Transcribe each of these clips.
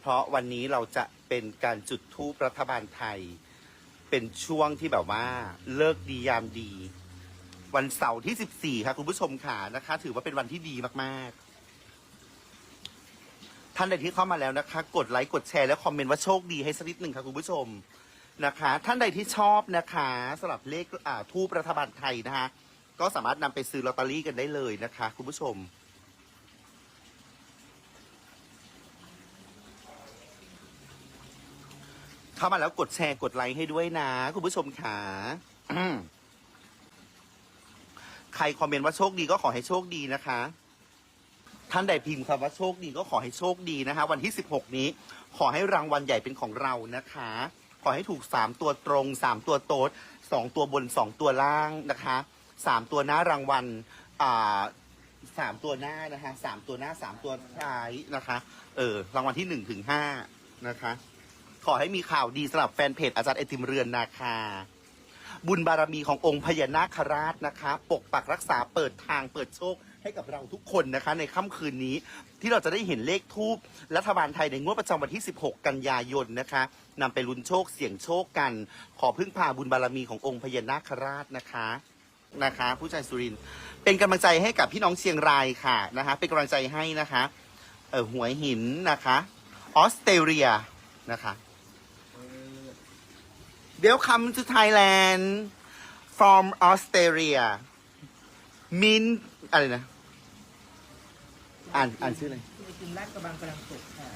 เพราะวันนี้เราจะเป็นการจุดทูปรัฐบาลไทย เป็นช่วงที่แบบว่าเลิกดียามดี วันเสาร์ที่ 14 ค่ะ คุณผู้ชมค่ะนะคะ ถือว่าเป็นวันที่ดีมากๆ ท่านใดที่เข้ามาแล้วนะคะ กดไลค์กดแชร์และคอมเมนต์ว่าโชคดีให้สักนิดหนึ่งค่ะคุณผู้ชมนะคะ ท่านใดที่ชอบนะคะสำหรับเลขอ่าทูปรัฐบาลไทยนะคะก็สามารถนำไปซื้อลอตเตอรี่กันได้เลยนะคะ คุณผู้ชม เข้ามาแล้วกดแชร์กดไลค์ให้ด้วยนะ คุณผู้ชมขาใครคอมเมนต์ว่าโชคดีก็ขอให้โชคดีนะคะ ท่านใดพิมพ์คำว่าโชคดีก็ขอให้โชคดีนะคะ วันที่ 16 นี้ ขอให้รางวัลใหญ่เป็นของเรานะคะ ขอให้ถูก 3 ตัวตรง 3 ตัวโต๊ด2ตัวบน 2 ตัวล่างนะคะ 3 ตัวหน้ารางวัลอ่าสามตัวหน้านะคะสามตัวหน้าสามตัวท้ายนะคะ เออรางวัลที่หนึ่งถึงห้านะคะ ขอให้มีข่าวดีสำหรับแฟนเพจอาจารย์ไอติมเรือนนาคา บุญบารมีขององค์พญานาคราชนะคะ ปกปักรักษาเปิดทางเปิดโชคให้กับเราทุกคนนะคะ ในค่ำคืนนี้ที่เราจะได้เห็นเลขทูปรัฐบาลไทยในงวดประจำวันที่ 16 กันยายนนะคะนำไปลุ้นโชคเสี่ยงโชคกัน ขอพึ่งพาบุญบารมีขององค์พญานาคราชนะคะนะคะ ผู้ชายสุรินทร์เป็นกำลังใจให้กับพี่น้องเชียงรายค่ะนะคะเป็นกำลังใจให้นะคะเออหัวหินนะคะ ออสเตรเลียนะคะ Welcome to Thailand from Australia Min อะไรนะ อ่านอ่านชื่ออะไรไอติมลาดกระบังกำลังตกค่ะ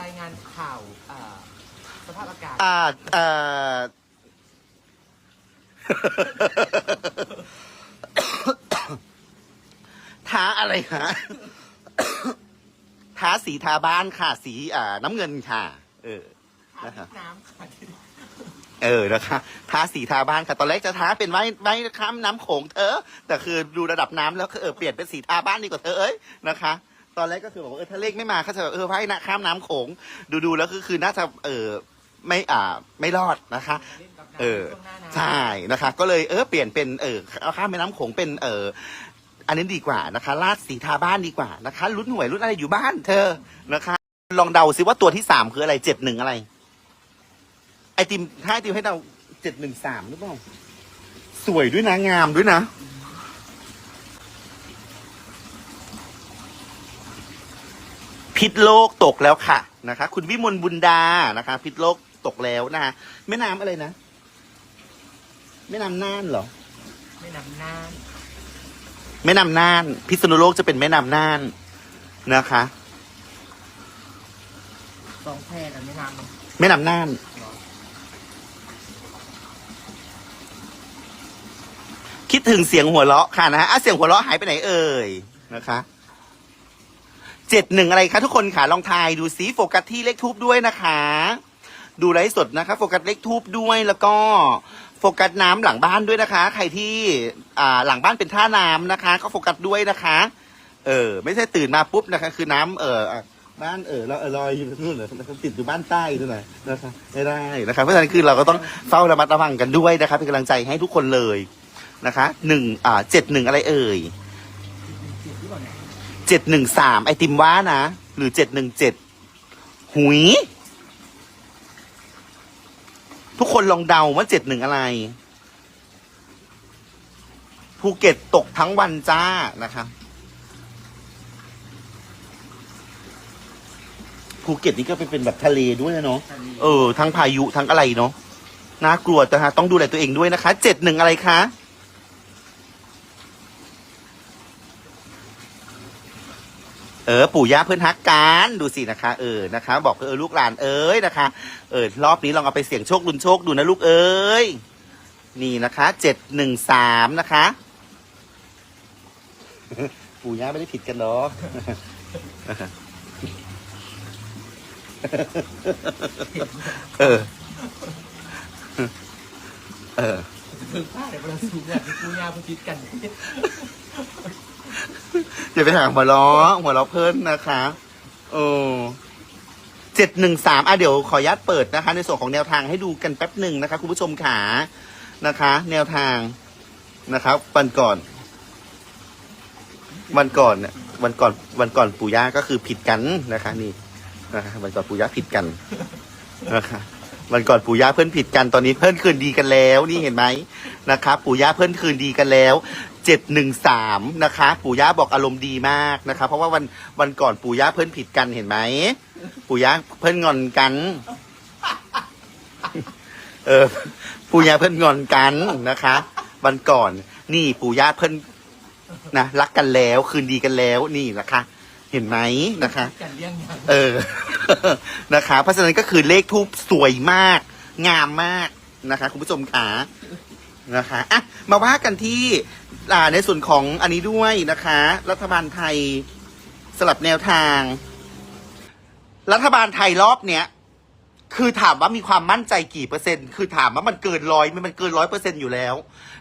รายงานข่าวอ่าสภาพอากาศ อ่าเอ่อ ท้าอะไรคะท้าสีทาบ้านค่ะ สีอ่าน้ำเงินค่ะ เออนะครับน้ำค่ะ เออนะคะทาสีทาบ้านค่ะ ตอนแรกจะทาเป็นไว้ไว้ข้ามน้ำโขงเธอ แต่คือดูระดับน้ำแล้วเออเปลี่ยนเป็นสีทาบ้านดีกว่าเธอเอ้ยนะคะ ตอนแรกก็คือบอกว่าเออถ้าเลขไม่มาเขาจะแบบเออไว้นะข้ามน้ำโขง ดูดูแล้วคือคือน่าจะเออไม่อ่าไม่รอดนะคะ เออใช่นะคะ ก็เลยเออเปลี่ยนเป็นเออเอาข้ามแม่น้ำโขงเป็นเอออันนี้ดีกว่านะคะลาดสีทาบ้านดีกว่านะคะลุ้นหวยลุ้นอะไรอยู่บ้านเธอนะคะ ลองเดาซิว่าตัวที่สามคืออะไรเจ็ดหนึ่งอะไร ไอติมถ้าไอติมให้เดาเจ็ดหนึ่งสามหรือเปล่า สวยด้วยนะ งามด้วยนะ พิษโลกตกแล้วค่ะนะคะ คุณวิมลบุญดานะคะ พิษโลกตกแล้วนะคะแม่น้ำอะไรนะ แม่น้ำน่านเหรอ ไม่นำน้แม่น้ำน่าน พิษณุโลกจะเป็นแม่น้ำน่านนะคะำสองแพร่กับไม่นำมันแม่น้ำน่าน คิด ถึงเสียงหัวเราะค่ะนะฮะอะเสียงหัวเราะหายไปไหนเอ่ยนะคะเจ็ดหนึ่งอะไรคะทุกคนค่ะลองทายดูซิโฟกัสที่เลขทูบด้วยนะคะ ดูไลฟ์สดนะคะโฟกัสเลขทูบด้วยแล้วก็โฟกัสน้ำหลังบ้านด้วยนะคะ ใครที่อ่าหลังบ้านเป็นท่าน้ำนะคะ ก็โฟกัสด้วยนะคะ เออ ไม่ใช่ตื่นมาปุ๊บนะคะ คือน้ำเออบ้านเออเราลอยอยู่นู่นเหรอติดอยู่บ้านใต้นู่นน่ะนะคะไม่ได้นะคะเพราะฉะนั้นคือเราก็ต้องเฝ้าระมัดระวังกันด้วยนะคะเป็นกำลังใจให้ทุกคนเลย นะคะหนึ่งอ่าเจ็ดหนึ่งอะไรเอ่ยเจ็ดหนึ่งสามไอติมว่านะ หรือเจ็ดหนึ่งเจ็ดหุย ทุกคนลองเดาว่าเจ็ดหนึ่งอะไรภูเก็ตตกทั้งวันจ้านะคะภูเก็ตนี่ก็เป็นเป็นแบบทะเลด้วยนะเนาะเลเออ ทั้งพายุทั้งอะไรเนาะ น่ากลัวแต่ฮะต้องดูแลตัวเองด้วยนะคะ เจ็ดหนึ่งอะไรคะ เออปู่ย่าเพื่อนฮักกันดูสินะคะ เออนะคะ บอกเออลูกหลานเอ้ยนะคะ เออรอบนี้ลองเอาไปเสี่ยงโชคลุนโชคดูนะลูกเอ้ยนี่นะคะเจ็ดหนึ่งสามนะคะ ปู่ย่าไม่ได้ผิดกันเนาะเออ เออเพิ่งพลาดในประสูเนี่ยกูยาพูดกัน อย่าไปถามหัวล้อหัวล้อเพิ่นนะคะโอ้เจ็ดหนึ่งสามอะเดี๋ยวขออนุญาตเปิดนะคะ ในส่วนของแนวทางให้ดูกันแป๊บหนึ่งนะคะ คุณผู้ชมขานะคะ แนวทางนะครับวันก่อน วันก่อนเนี่ยวันก่อนวันก่อนปู่ย่าก็คือผิดกันนะคะ นี่นะคะวันก่อนปู่ย่าผิดกันนะคะ วันก่อนปู่ย่าเพื่อนผิดกันตอนนี้เพื่อนคืนดีกันแล้วนี่เห็นไหมนะคะปู่ย่าเพื่อนคืนดีกันแล้วเจ็ดหนึ่งสามนะคะ ปู่ย่าบอกอารมณ์ดีมากนะคะ เพราะว่าวันวันก่อนปู่ย่าเพื่อนผิดกันเห็นไหมปู่ย่าเพื่อนงอนกัน เออปู่ย่าเพื่อนงอนกันนะคะ วันก่อน นี่ปู่ย่าเพื่อนนะรักกันแล้วคืนดีกันแล้วนี่นะคะ เห็นไหมนะคะ เออ นะคะเพราะฉะนั้นก็คือเลขทูปสวยมาก งามมากนะคะ คุณผู้ชมขานะคะอะมาว่ากันที่อ่าในส่วนของอันนี้ด้วยนะคะ รัฐบาลไทยสลับแนวทาง รัฐบาลไทยรอบเนี้ยคือถามว่ามีความมั่นใจกี่เปอร์เซ็นต์ คือถามว่ามันเกินร้อยมันเกินร้อยเปอร์เซ็นต์อยู่แล้ว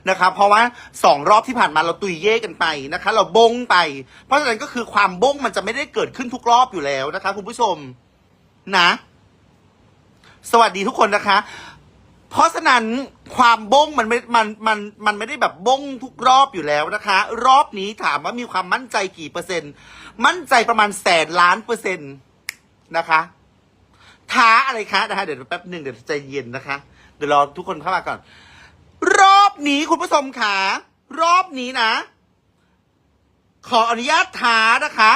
นะคะเพราะว่าสองรอบที่ผ่านมาเราตุยเย่กันไปนะคะ เราบงไป เพราะฉะนั้นก็คือความบงมันจะไม่ได้เกิดขึ้นทุกรอบอยู่แล้วนะคะคุณผู้ชม นะ สวัสดีทุกคนนะคะ เพราะฉะนั้นความบงมันไม่มันมันมันไม่ได้แบบบงทุกรอบอยู่แล้วนะคะ รอบนี้ถามว่ามีความมั่นใจกี่เปอร์เซ็นต์ มั่นใจประมาณแสนล้านเปอร์เซ็นต์นะคะ ท้าอะไรคะนะคะเดี๋ยวแป๊บหนึ่งเดี๋ยวใจเย็นนะคะ เดี๋ยวรอทุกคนเข้ามาก่อน รอบนี้คุณผู้ชมขารอบนี้นะ ขออนุญาตท้านะคะ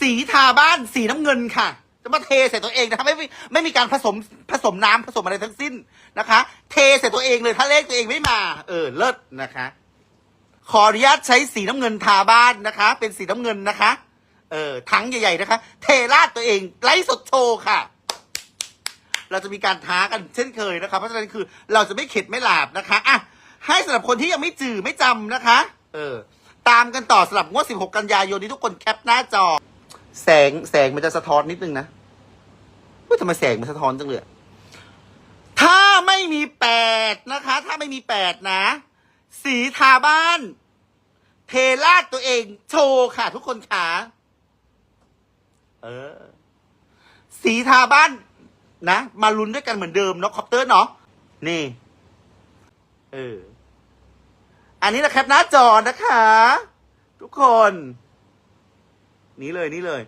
สีทาบ้านสีน้ำเงินค่ะ จะมาเทใส่ตัวเองนะคะไม่ไม่ไม่มีการผสมผสมน้ำผสมอะไรทั้งสิ้นนะคะ เทใส่ตัวเองเลยถ้าเลขตัวเองไม่มา เออเลิศนะคะ ขออนุญาตใช้สีน้ำเงินทาบ้านนะคะ เป็นสีน้ำเงินนะคะ เออถังใหญ่ๆนะคะ เทราดตัวเองไลฟ์สดโชว์ค่ะ เราจะมีการท้ากันเช่นเคยนะคะเพราะฉะนั้นคือเราจะไม่เข็ดไม่หลาบนะคะอะให้สำหรับคนที่ยังไม่จือไม่จำนะคะ เออ ตามกันต่อสำหรับงวด 16 กันยายนนี้ทุกคนแคปหน้าจอ แสงแสงมันจะสะท้อนนิดนึงนะว่าทำไมแสงมันสะท้อนจังเลยถ้าไม่มีแปดนะคะ ถ้าไม่มีแปดนะ สีทาบ้าน เทราดตัวเองโชว์ค่ะ ทุกคนขาเออ สีทาบ้านนะ มาลุ้นด้วยกันเหมือนเดิมเนาะคอปเตอร์เนาะนี่ เออ อันนี้นะแคปหน้าจอนะคะ ทุกคน นี่เลยนี่เลย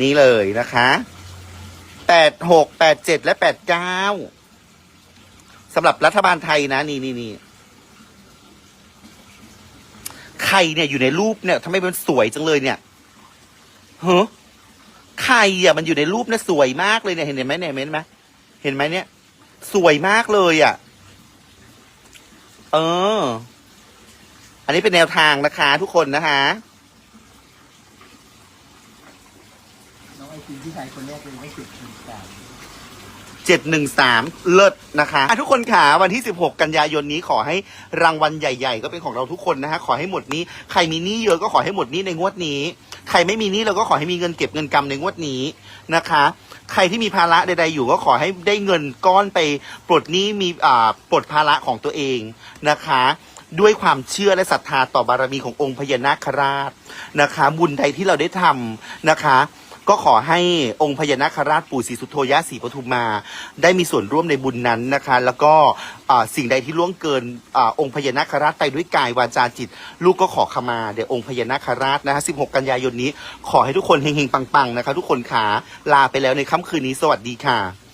นี่เลยนะคะแปดหกแปดเจ็ดและแปดเก้าสำหรับรัฐบาลไทยนะ นี่นี่นี่ใครเนี่ยอยู่ในรูปเนี่ยทำไมมันสวยจังเลยเนี่ยเฮ้ใครอะมันอยู่ในรูปเนี่ยสวยมากเลยเนี่ยเห็นไหมเนี่ยเห็นไหมเห็นไหมเนี่ย สวยมากเลยอะ เออ อันนี้เป็นแนวทางนะคะทุกคนนะคะน้องไอซีที่ชายคนแรกเลยไม่ติดทีมกันเจ็ดหนึ่งสามเลิศนะคะอะทุกคนขาวันที่สิบหกกันยายนนี้ขอให้รางวัลใหญ่ ๆ ก็เป็นของเราทุกคนนะฮะขอให้หมดนี้ ใครมีหนี้เยอะก็ขอให้หมดหนี้ในงวดนี้ ใครไม่มีหนี้เราก็ขอให้มีเงินเก็บเงินกำในงวดนี้นะคะ ใครที่มีภาระใด ๆ อยู่ก็ขอให้ได้เงินก้อนไปปลดหนี้มีอ่าปลดภาระของตัวเองนะคะ ด้วยความเชื่อและศรัทธาต่อบารมีขององค์พญานาคราชนะคะ บุญใดที่เราได้ทำนะคะ ก็ขอให้องค์พญานาคราชปู่ศรีสุโธยะศรีปทุมมา ได้มีส่วนร่วมในบุญนั้นนะคะ แล้วก็อ่าสิ่งใดที่ล่วงเกินอาองค์พญานาคราชไปด้วยกายวาจาจิต ลูกก็ขอขมาเดี๋ยวองค์พญานาคราชนะคะ16 กันยายนนี้ ขอให้ทุกคนเฮงๆปังๆนะคะ ทุกคนขาลาไปแล้วในค่ำคืนนี้สวัสดีค่ะ